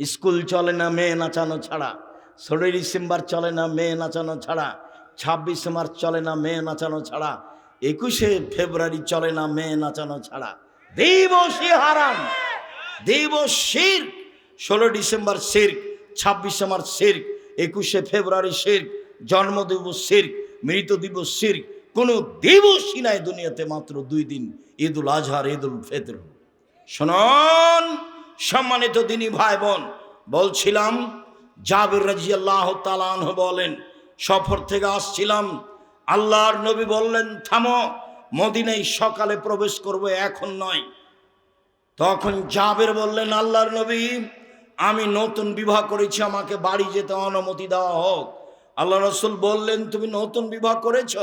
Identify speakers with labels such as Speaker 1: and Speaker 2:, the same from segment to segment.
Speaker 1: School চলে না, মেয়ে নাচানো ছাড়া। ষোলোই ডিসেম্বর চলে না, মেয়ে নাচানো ছাড়া। ছাব্বিশে মার্চ চলে না, মেয়ে নাচানো ছাড়া। একুশে ফেব্রুয়ারি চলে না, মেয়ে নাচানো ছাড়া। দিবসই হারাম, দিবস ষোলো ডিসেম্বর শির্ক, ছাব্বিশে মার্চ শির্ক, একুশে ফেব্রুয়ারি শির্ক জন্মদিবস শির্ক, মৃত দিবস শির্ক। কোনো দিবসই নাই দুনিয়াতে, মাত্র দুই দিন, ঈদুল আজহার, ঈদুল ফেতর। শোনন। সম্মানিত দিনী ভাই বোন বলছিলাম, জাবির রাজি আল্লাহ তালান বলেন, সফর থেকে আসছিলাম, আল্লাহর নবী বললেন, থামো, মদিনায় সকালে প্রবেশ করব, এখন নয়। তখন জাবের বললেন, আল্লাহর নবী, আমি নতুন বিবাহ করেছি, আমাকে বাড়ি যেতে অনুমতি দেওয়া হোক। আল্লাহ রসুল বললেন, তুমি নতুন বিবাহ করেছ?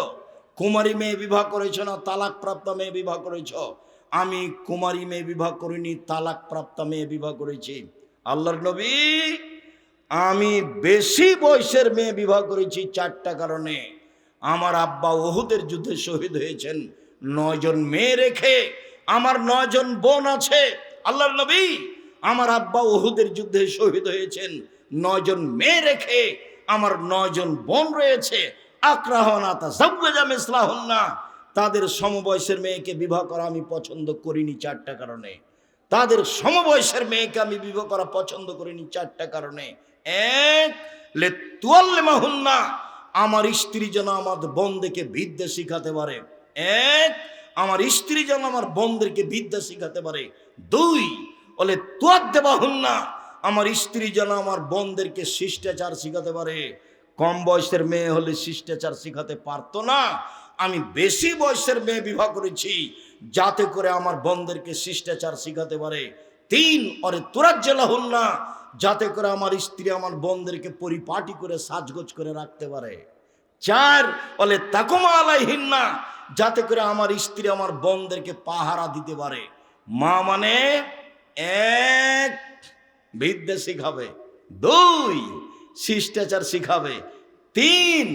Speaker 1: কুমারী মেয়ে বিবাহ করেছ না তালাক প্রাপ্ত মেয়ে বিবাহ করেছ? আমি কুমারী মেয়ে বিবাহ করিনি তালাক প্রাপ্ত মেয়ে বিবাহ করেছি। আল্লাহর নবী, আমি বেশি বয়সের মেয়ে বিবাহ করেছি চারটা কারণে। আমার আব্বা ওহুদের যুদ্ধে শহীদ হয়েছেন। নয়জন মেয়ে রেখে আমার নয়জন বোন আছে। আল্লাহর নবী, আমার আব্বা ওহুদের যুদ্ধে শহীদ হয়েছেন। নয়জন মেয়ে রেখে আমার নয়জন বোন রয়েছে। আক্রাহনাতা সব্বেজাম ইসলাহন্না তাদের সমবয়সের মেয়েকে বিবাহ করা আমি পছন্দ করিনি চারটা কারণে। তাদের সমবয়সের মেয়েকে আমি বিবাহ করা পছন্দ করিনি চারটা কারণে। এক লে আমার স্ত্রী যেন আমার বোনদেরকে বিদ্যা শিখাতে পারে। এক, আমার স্ত্রী যেন আমার বোনদেরকে বিদ্যা শিখাতে পারে। দুই বলে তোয়ার দেবা না আমার স্ত্রী যেন আমার বোনদেরকে শিষ্টাচার শিখাতে পারে। কম বয়সের মেয়ে হলে শিষ্টাচার শিখাতে পারতো না। আমি বেশি বয়সের মেয়ে বিবাহ করেছি, যাতে করে আমার বোনদেরকে শিষ্টাচার শিখাতে পারে। তিন, অরে তোরাজ্জেলা হল না যাতে করে আমার স্ত্রী আমার বোনদেরকে পরিপাটি করে, সাজগোজ করে রাখতে পারে। চার বলে তাকুমা আলাইহিন না যাতে করে আমার স্ত্রী আমার বোনদেরকে পাহারা দিতে পারে। মা মানে এক, বিদ্যা শিখাবে। দুই, শিষ্টাচার শিখাবে। তিন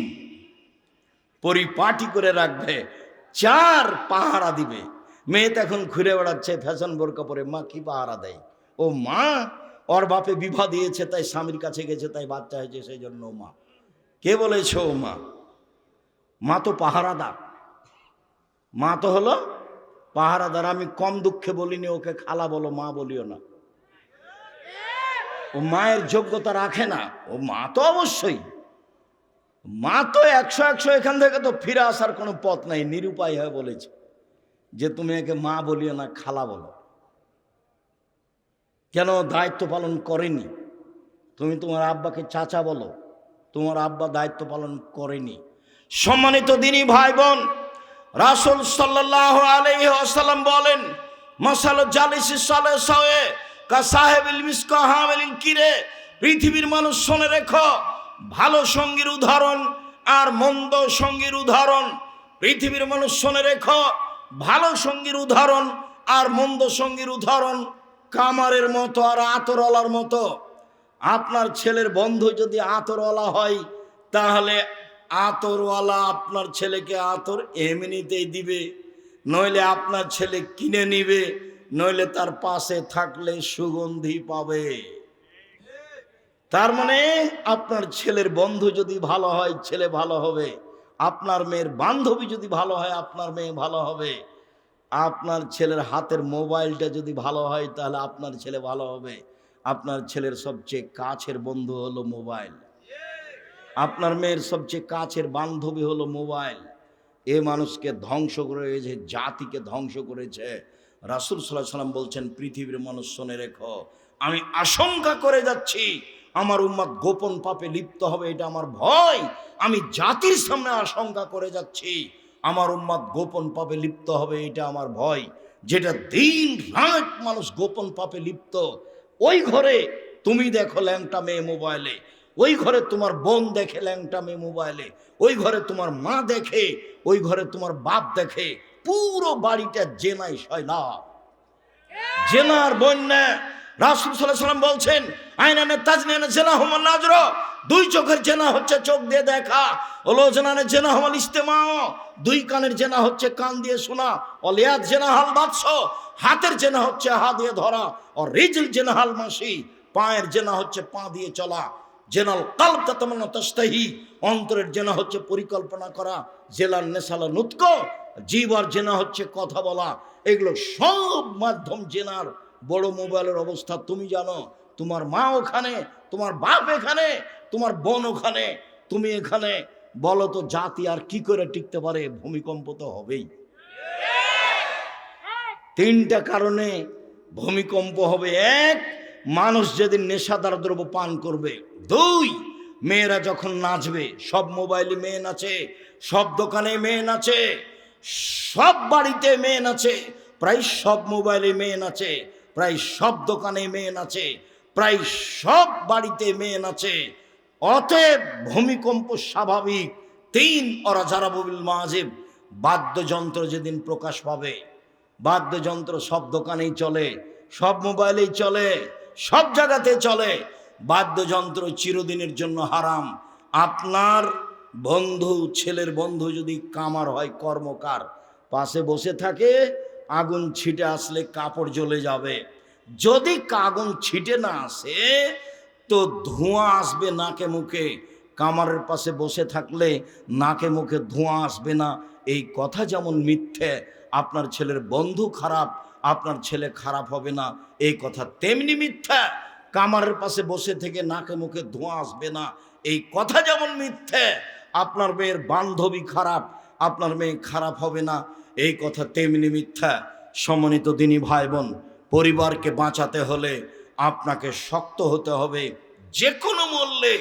Speaker 1: পরিপাটি করে রাখবে, চার পাহারা দিবে। মেয়ে তো এখন ঘুরে বেড়াচ্ছে, ফ্যাশন বোরকা পরে মা কি পাহারা দেয়? ও মা, ওর বাপে বিবাহ দিয়েছে, তাই স্বামীর কাছে গেছে, তাই বাচ্চা হয়েছে, সেই জন্য ও মা। কে বলেছ ও মা? মা তো পাহারাদার। মা তো হলো পাহারাদার, আমি কম দুঃখে বলিনি, ওকে খালা বলো, মা বলিও না। ও মায়ের যোগ্যতা রাখে না। ও মা তো অবশ্যই। মা তো একশো একশো এখান থেকে তো ফিরে আসার কোনো পথ নাই, নিরুপায় হয়ে বলেছে যে তুমি একে মা বলিও না, খালা বলো। কেন দায়িত্ব পালন করেনি? তুমি তোমার আব্বাকে চাচা বলো, তোমার আব্বা দায়িত্ব পালন করেনি। সম্মানিত দিনী ভাই বোন রাসুল সাল্লাহ আলাইসাল্লাম বলেন মশাল জালিসি সালে কা হামেলিন কিরে, পৃথিবীর মানুষ শোনে রেখো ভালো সঙ্গীর উদাহরণ আর মন্দ সঙ্গীর উদাহরণ। পৃথিবীর মানুষ শোনে রেখ, ভালো সঙ্গীর উদাহরণ আর মন্দ সঙ্গীর উদাহরণ। কামারের মতো আর আতরওয়ালার মতো। আপনার ছেলের বন্ধু যদি আতরওয়ালা হয়, তাহলে আতরওয়ালা আপনার ছেলেকে আতর এমনিতেই দিবে। নইলে আপনার ছেলে কিনে নিবে, নইলে তার পাশে থাকলে সুগন্ধি পাবে। তার মানে আপনার ছেলের বন্ধু যদি ভালো হয়, ছেলে ভালো হবে। আপনার মেয়ের বান্ধবী যদি ভালো হয়, আপনার মেয়ে ভালো হবে। আপনার ছেলের হাতের মোবাইলটা যদি ভালো হয়, তাহলে আপনার ছেলে ভালো হবে। আপনার ছেলের সবচেয়ে কাছের বন্ধু হলো মোবাইল। আপনার মেয়ের সবচেয়ে কাছের বান্ধবী হলো মোবাইল। এ মানুষকে ধ্বংস করেছে, জাতিকে ধ্বংস করেছে। রাসুল সাল্লাহ সাল্লাম বলছেন, পৃথিবীর মানুষ শোনে রেখো। আমি আশঙ্কা করে যাচ্ছি আমার উম্মাদ গোপন পাপে লিপ্ত হবে, এটা আমার ভয়। আমি জাতির সামনে আশঙ্কা করে যাচ্ছি। আমার উম্মাদ গোপন পাপে লিপ্ত হবে, এটা আমার ভয়। যেটা দিন রাত মানুষ গোপন পাপে লিপ্ত। ওই ঘরে তুমি দেখো ল্যাংটা মেয়ে মোবাইলে। ওই ঘরে তোমার বোন দেখে ল্যাংটা মেয়ে মোবাইলে। ওই ঘরে তোমার মা দেখে, ওই ঘরে তোমার বাপ দেখে। পুরো বাড়িটা জেনাই সয়লা জেনার বন্যা রাসুল সাল্লাহ সাল্লাম বলছেন আইনানে জেনা হমান নাজর। দুই চোখের জেনা হচ্ছে চোখ দিয়ে দেখা ওলো জেনানে জেনা হমাল ইস্তেমাও। দুই কানের জেনা হচ্ছে কান দিয়ে শোনা অলিয়াদ জেনা হাল বাদশ। হাতের জেনা হচ্ছে হা দিয়ে ধরা ও রিজল জেনা হাল মাসি। পায়ের জেনা হচ্ছে পা দিয়ে চলা। জেনাল কালটা তেমন অন্তরের জেনা হচ্ছে পরিকল্পনা করা, জেলার নেশালা নুৎক জীবার জেনা হচ্ছে কথা বলা। এগুলো সব মাধ্যম জেনার বড় মোবাইলের অবস্থা, তুমি জানো, তোমার মা ওখানে, তোমার বাপ এখানে, তোমার বোন ওখানে, তুমি এখানে, বলো তো জাতি আর কি করে টিকতে পারে, ভূমিকম্প তো হবেই। তিনটা কারণে ভূমিকম্প হবে। এক, মানুষ যেদিন নেশাদার দ্রব্য পান করবে। দুই, মেয়েরা যখন নাচবে, সব মোবাইলে মেয়ে নাচে, সব দোকানে মেয়ে নাচে, সব বাড়িতে মেয়ে নাচে, প্রায় সব মোবাইলে মেয়ে নাচে। প্রায় সব দোকানে মেয়ে নাচে প্রায় সব বাড়িতে মেয়ে নাচে অতএব ভূমিকম্প স্বাভাবিক। তিন ববিল মাজিব বাদ্যযন্ত্র যেদিন প্রকাশ পাবে, বাদ্যযন্ত্র সব দোকানেই চলে, সব মোবাইলেই চলে, সব জায়গাতে চলে। বাদ্যযন্ত্র চিরদিনের জন্য হারাম। আপনার বন্ধু, ছেলের বন্ধু যদি কামার হয়, কর্মকার, পাশে বসে থাকে আগুন ছিটে আসলে কাপড় জ্বলে যাবে। যদি আগুন ছিটে না আসে, তো ধোঁয়া আসবে নাকে মুখে। কামারের পাশে বসে থাকলে নাকে মুখে ধোঁয়া আসবে না। এই কথা যেমন মিথ্যে, আপনার ছেলের বন্ধু খারাপ, আপনার ছেলে খারাপ হবে না। এই কথা তেমনি মিথ্যা, কামারের পাশে বসে থেকে নাকে মুখে ধোঁয়া আসবে না। এই কথা যেমন মিথ্যে আপনার মেয়ের বান্ধবী খারাপ, আপনার মেয়ে খারাপ হবে না। এই কথা তেমনি মিথ্যা। সম্মানিত দিনী ভাই বোন পরিবারকে বাঁচাতে হলে আপনাকে শক্ত হতে হবে যে কোনো মূল্যে।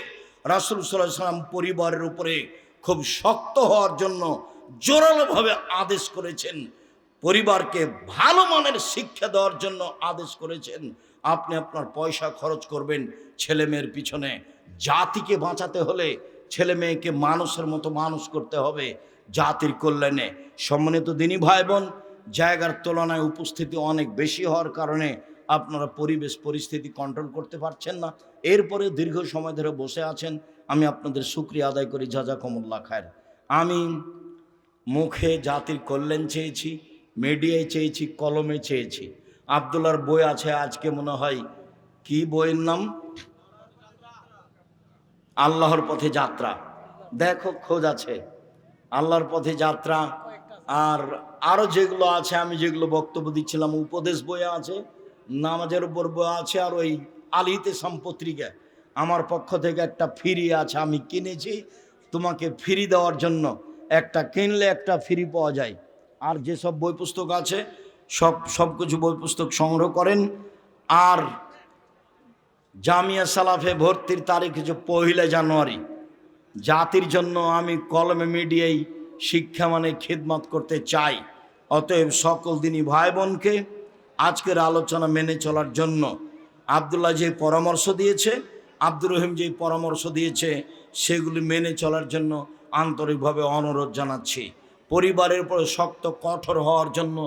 Speaker 1: রাসুল সাল্লাহ সাল্লাম পরিবারের উপরে খুব শক্ত হওয়ার জন্য জোরালোভাবে আদেশ করেছেন। পরিবারকে ভালো মানের শিক্ষা দেওয়ার জন্য আদেশ করেছেন। আপনি আপনার পয়সা খরচ করবেন ছেলে মেয়ের পিছনে। জাতিকে বাঁচাতে হলে ছেলে মেয়েকে মানুষের মতো মানুষ করতে হবে জাতির কল্যাণে। সম্মানিত দিনী ভাই বোন জায়গার তুলনায় উপস্থিতি অনেক বেশি হওয়ার কারণে আপনারা পরিবেশ, পরিস্থিতি কন্ট্রোল করতে পারছেন না। এরপরে দীর্ঘ সময় ধরে বসে আছেন, আমি আপনাদের সুক্রিয়া আদায় করি যাজা কমল্লা খায়ের। আমি মুখে জাতির কল্যাণ চেয়েছি মিডিয়ায় চেয়েছি, কলমে চেয়েছি। আবদুল্লার বই আছে, আজকে মনে হয় কি বইয়ের নাম? আল্লাহর পথে যাত্রা। দেখো, খোঁজ আছে। আল্লাহর পথে যাত্রা। আর আরও যেগুলো আছে, আমি যেগুলো বক্তব্য দিচ্ছিলাম, উপদেশ বইয়ে আছে, নামাজের উপর বই আছে, আর ওই আলিতে সম্পত্রিকা আমার পক্ষ থেকে একটা ফ্রি আছে, আমি কিনেছি। তোমাকে ফ্রি দেওয়ার জন্য একটা কিনলে একটা ফ্রি পাওয়া যায়। আর যেসব বই পুস্তক আছে, সব সব কিছু বই পুস্তক সংগ্রহ করেন। আর জামিয়া সালাফে ভর্তির তারিখ হচ্ছে পহিলা জানুয়ারি। জাতির জন্য আমি কলমে মিডিয়ায় শিক্ষা মানে খিদমত করতে চাই। অতএব সকল দিনই ভাই বোনকে আজকের আলোচনা মেনে চলার জন্য আবদুল্লাহ যে পরামর্শ দিয়েছে, আব্দুর রহিম যে পরামর্শ দিয়েছে, সেগুলি মেনে চলার জন্য আন্তরিকভাবে অনুরোধ জানাচ্ছি। পরিবারের উপরে শক্ত কঠোর হওয়ার জন্য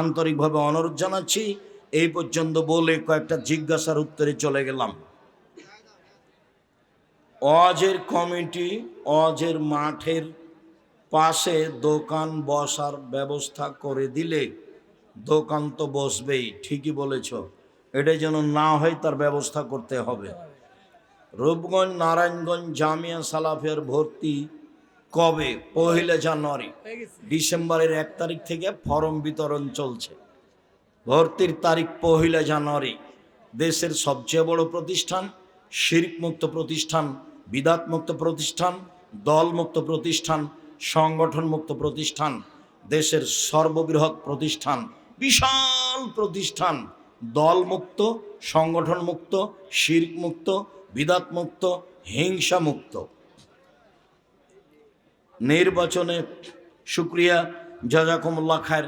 Speaker 1: আন্তরিকভাবে অনুরোধ জানাচ্ছি। এই পর্যন্ত বলে কয়েকটা জিজ্ঞাসার উত্তরে চলে গেলাম। অজের কমিটি অজের মাঠের পাশে দোকান বসার ব্যবস্থা করে দিলে দোকান তো বসবেই ঠিকই বলেছ। এটা যেন না হয় তার ব্যবস্থা করতে হবে। রূপগঞ্জ নারায়ণগঞ্জ জামিয়া সালাফের ভর্তি কবে? পহিলা জানুয়ারি। ডিসেম্বরের এক তারিখ থেকে ফর্ম বিতরণ চলছে। ভর্তির তারিখ পহিলা জানুয়ারি। দেশের সবচেয়ে বড় প্রতিষ্ঠান, শিরকমুক্ত প্রতিষ্ঠান, বিদাতমুক্ত প্রতিষ্ঠান, দলমুক্ত প্রতিষ্ঠান, সংগঠনমুক্ত প্রতিষ্ঠান, দেশের সর্ববৃহৎ প্রতিষ্ঠান, বিশাল প্রতিষ্ঠান। দলমুক্ত, সংগঠনমুক্ত, শিরকমুক্ত, বিদাতমুক্ত, হিংসামুক্ত। নির্বাচনে শুক্রিয়া, জাজাকুমুল্লাহ খায়ের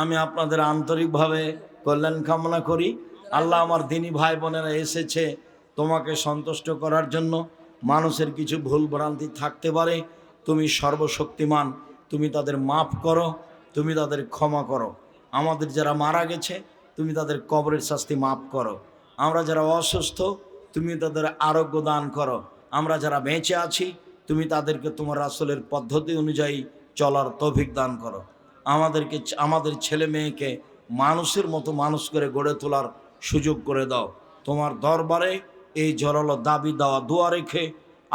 Speaker 1: আমি আপনাদের আন্তরিকভাবে কল্যাণ কামনা করি। আল্লাহ আমার দিনী ভাই বোনেরা এসেছে তোমাকে সন্তুষ্ট করার জন্য। মানুষের কিছু ভুল ভ্রান্তি থাকতে পারে। তুমি সর্বশক্তিমান, তুমি তাদের মাফ করো, তুমি তাদের ক্ষমা করো। আমাদের যারা মারা গেছে, তুমি তাদের কবরের শাস্তি মাফ করো। আমরা যারা অসুস্থ, তুমি তাদের আরোগ্য দান করো। আমরা যারা বেঁচে আছি, তুমি তাদেরকে তোমার আসলের পদ্ধতি অনুযায়ী চলার তৌফিক দান করো। আমাদেরকে আমাদের ছেলে মেয়েকে মানুষের মতো মানুষ করে গড়ে তোলার সুযোগ করে দাও। তোমার দরবারে এই জোরালো দাবি দেওয়া দোয়া রেখে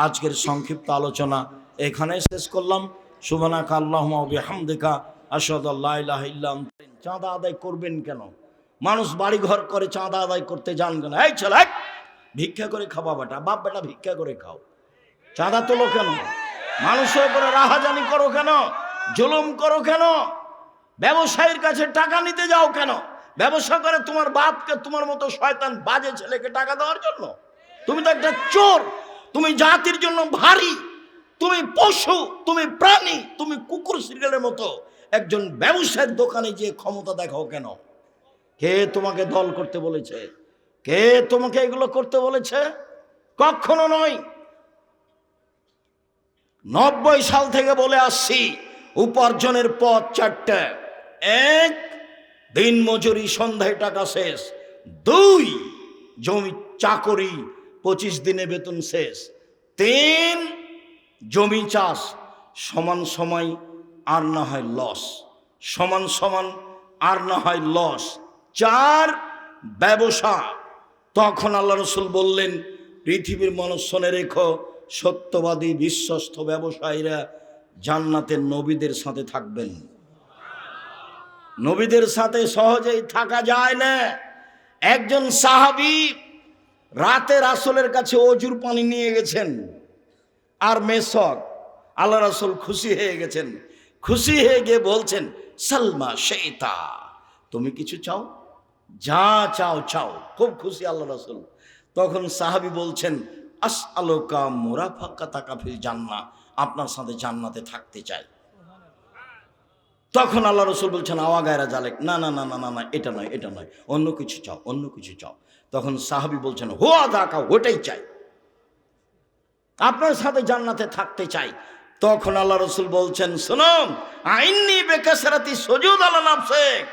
Speaker 1: আজকের সংক্ষিপ্ত আলোচনা এখানে শেষ করলাম। সুবানাক আল্লাহ হামদেকা চাঁদা আদায় করবেন কেন? মানুষ বাড়ি ঘর করে চাঁদা আদায় করতে যান কেন? এই ছেলে ভিক্ষা করে খাওয়া বেটা, বাপ বেটা ভিক্ষা করে খাও। চাঁদা তোলো কেন? মানুষের উপরে রাহাজানি করো কেন? জুলুম করো কেন? ব্যবসায়ীর কাছে টাকা নিতে যাও কেন? ব্যবসা করে তোমার বাপকে, তোমার মতো শয়তান বাজে ছেলেকে টাকা দেওয়ার জন্য? তুমি তো একটা চোর। তুমি জাতির জন্য ভারী। তুমি পশু, তুমি প্রাণী, তুমি কুকুর সিরিয়ালের মতো। একজন ব্যবসায়ীর দোকানে যে ক্ষমতা দেখাও কেন? কে তোমাকে দল করতে বলেছে? কে তোমাকে এগুলো করতে বলেছে? কখনো নয়। নব্বই সাল থেকে বলে আসছি, উপার্জনের পথ চারটে। এক দিন মজুরি, সন্ধ্যায় টাকা শেষ। দুই, জমি চাকরি, পঁচিশ দিনে বেতন শেষ। তিন, জমি চাষ, সমান সময় আর না হয় লস। সমান সমান আর না হয় লস। চার, ব্যবসা। তখন আল্লাহ রসুল বললেন, পৃথিবীর মানুষ শোনে রেখো, সত্যবাদী, বিশ্বস্ত ব্যবসায়ীরা জান্নাতের নবীদের সাথে থাকবেন। নবীদের সাথে সহজেই থাকা যায় না। একজন সাহাবি রাতে রাসলের কাছে অজুর পানি নিয়ে গেছেন আর মেসক আল্লাহ রাসুল খুশি হয়ে গেছেন। খুশি হয়ে গিয়ে বলছেন, সালমা শেতা তুমি কিছু চাও? যা চাও চাও। খুব খুশি আল্লাহ রাসুল। তখন সাহাবি বলছেন আস আলোকা মোরা ফাক্কা তাকাফিল জান্না আপনার সাথে জান্নাতে থাকতে চাই। তখন আল্লাহ রসুল বলছেন, আওয়া গায়রা জালেক না না না না না না, এটা নয় এটা নয়। অন্য কিছু চাও, অন্য কিছু চাও। তখন সাহাবি বলছেন, হোয়া দাকা ওটাই চাই। আপনার সাথে জান্নাতে থাকতে চাই। তখন আল্লাহ রসুল বলছেন, শুনুন, আইননি বেকাসারাতি সজুদ আল্লাহ নাফসে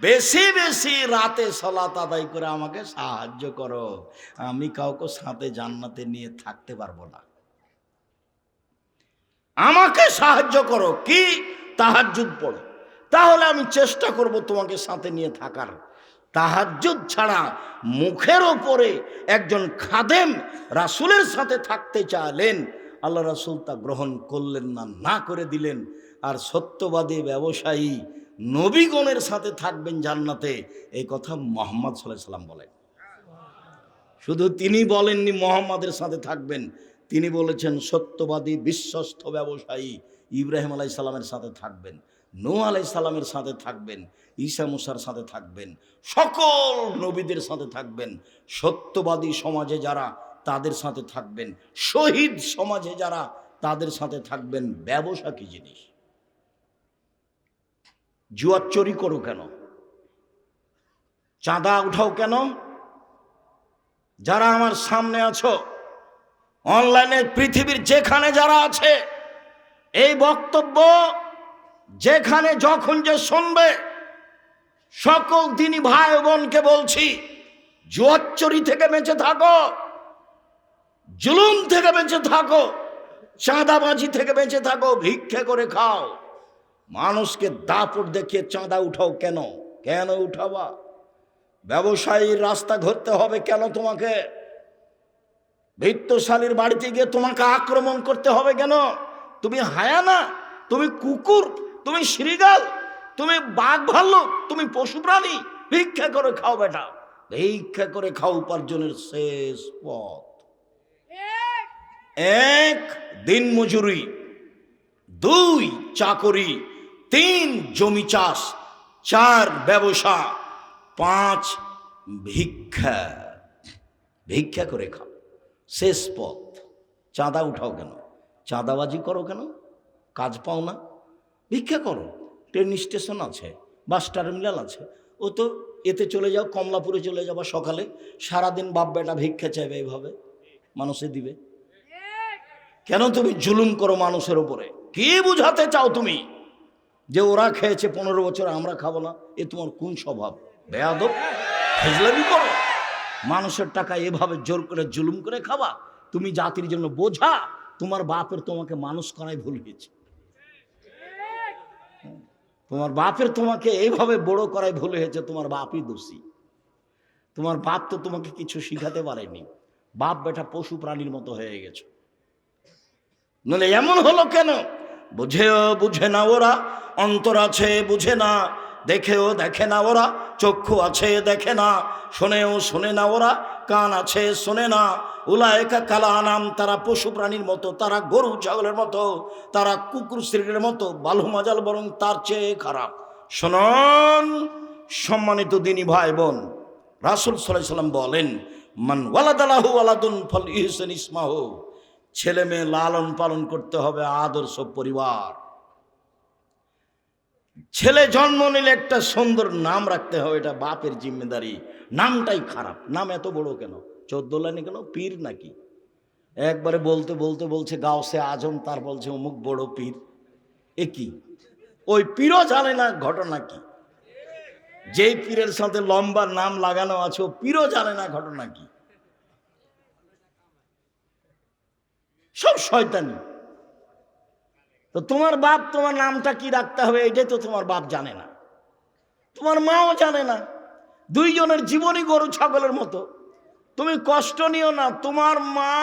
Speaker 1: বেশি বেশি রাতে সলাত আদায় করে আমাকে সাহায্য করো। আমি কাউকে সাথে জান্নাতে নিয়ে থাকতে পারব না। আমাকে সাহায্য করো। কি? তাহাজ্জুদ পড়ো। তাহলে আমি চেষ্টা করব তোমাকে সাথে নিয়ে থাকার। তাহাজ্জুদ ছাড়া মুখের ওপরে একজন খাদেম রাসূলের সাথে থাকতে চাইলেন, আল্লাহ রাসুল তা গ্রহণ করলেন না না করে দিলেন। আর সত্যবাদী ব্যবসায়ী নবীগণের সাথে থাকবেন জান্নাতে, এই কথা মোহাম্মদ সাল্লাহ সাল্লাম বলেন। শুধু তিনি বলেননি, মোহাম্মদের সাথে থাকবেন। তিনি বলেছেন, সত্যবাদী, বিশ্বস্ত ব্যবসায়ী ইব্রাহিম আলাই সালামের সাথে থাকবেন নো আলাই সালামের সাথে থাকবেন, ঈসা মুসার সাথে থাকবেন, সকল নবীদের সাথে থাকবেন, সত্যবাদী সমাজে যারা তাদের সাথে থাকবেন, শহীদ সমাজে যারা তাদের সাথে থাকবেন, ব্যবসা কি জিনিস? জুয়ার চুরি করো কেন? চাঁদা উঠাও কেন? যারা আমার সামনে আছো, অনলাইনে পৃথিবীর যেখানে যারা আছে এই বক্তব্য যেখানে যখন যে শুনবে, সকল দিনই ভাই বোনকে বলছি, জুয়াচ্চরি থেকে বেঁচে থাকো, জুলুম থেকে বেঁচে থাকো, চাঁদাবাজি থেকে বেঁচে থাকো, ভিক্ষে করে খাও। মানুষকে দাপট দেখিয়ে চাঁদা উঠাও কেন? কেন উঠাবা? ব্যবসায়ীর রাস্তা ধরতে হবে কেন তোমাকে? বৃত্তশালীর বাড়িতে গিয়ে তোমাকে আক্রমণ করতে হবে কেন? তুমি হায়ানা, তুমি কুকুর, তুমি শ্রীগাল তুমি বাঘ ভাল্লুক তুমি পশু প্রাণী ভিক্ষা করে খাও বেটা। ভিক্ষা করে খাও উপার্জনের শেষ পথ। এক দিন মজুরি, দুই চাকরি, তিন জমি চাষ, চার ব্যবসা, পাঁচ ভিক্ষা। ভিক্ষা করে খাও। শেষ পথ। চাঁদা উঠাও কেন? চাঁদাবাজি করো কেন? কাজ পাও না। ভিক্ষা করো। ট্রেন স্টেশন আছে বাস টার্মিনাল আছে। ও তো এতে চলে যাও, কমলাপুরে চলে যাবা সকালে। সারাদিন বাপ বেটা ভিক্ষা চাইবে এইভাবে। মানুষে দিবে। কেন তুমি জুলুম করো মানুষের উপরে? কি বুঝাতে চাও তুমি? যে ওরা খেয়েছে পনেরো বছর, আমরা খাব না। এ তোমার কোন স্বভাব? ফেজলামি করো। মানুষের টাকা এভাবে জোর করে জুলুম করে খাবা? তুমি জাতির জন্য বোঝা। তোমার বাপের তোমাকে মানুষ করাই ভুল হয়েছে। তোমার বাপের তোমাকে এইভাবে বড় করাই ভুল হয়েছে, তোমার বাপই দোষী। তোমার বাপ তো তোমাকে কিছু শিখাতে পারেনি। বাপ বেটা পশু প্রাণীর মতো হয়ে গেছে। নলে এমন হলো কেন? বুঝেও বুঝে না ওরা, অন্তর আছে বুঝে না, দেখেও দেখে না ওরা, চক্ষু আছে দেখে না, শোনেও শোনে না ওরা কান আছে, শোনে না। উলায়কা কালা নাম তারা পশু প্রাণীর মতো, তারা গরু ছাগলের মতো, তারা কুকুর শ্রীর মতো বালু মাজাল বরং তার চেয়ে খারাপ। শোনন, সম্মানিত দিনী ভাই বোন রাসুল সাল্লাম বলেন, মান ওয়ালাদালাহু ওয়ালাদুন ফল ইহসেন ইসমাহ। ছেলে মেয়ে লালন পালন করতে হবে আদর্শ পরিবার। ছেলে জন্ম নিলে একটা সুন্দর নাম রাখতে হবে, এটা বাপের জিম্মেদারি। নামটাই খারাপ। নাম এত বড় কেন? চোদ্দ লাইনে কেন? পীর নাকি? একবারে বলতে বলতে বলছে গাওসে আজম তার বলছে, অমুক বড় পীর। এ কি? ওই পীরও জানে না ঘটনা কি। যেই পীরের সাথে লম্বা নাম লাগানো আছে, ও পীরও জানে না ঘটনা কি। সব শয়তানি। তো তোমার বাপ তোমার নামটা কি রাখতে হবে, এটাই তো তোমার বাপ জানে না। তোমার মাও জানে না। দুইজনের জীবনই গরু ছাগলের মতো। তুমি কষ্ট নিও না তোমার মা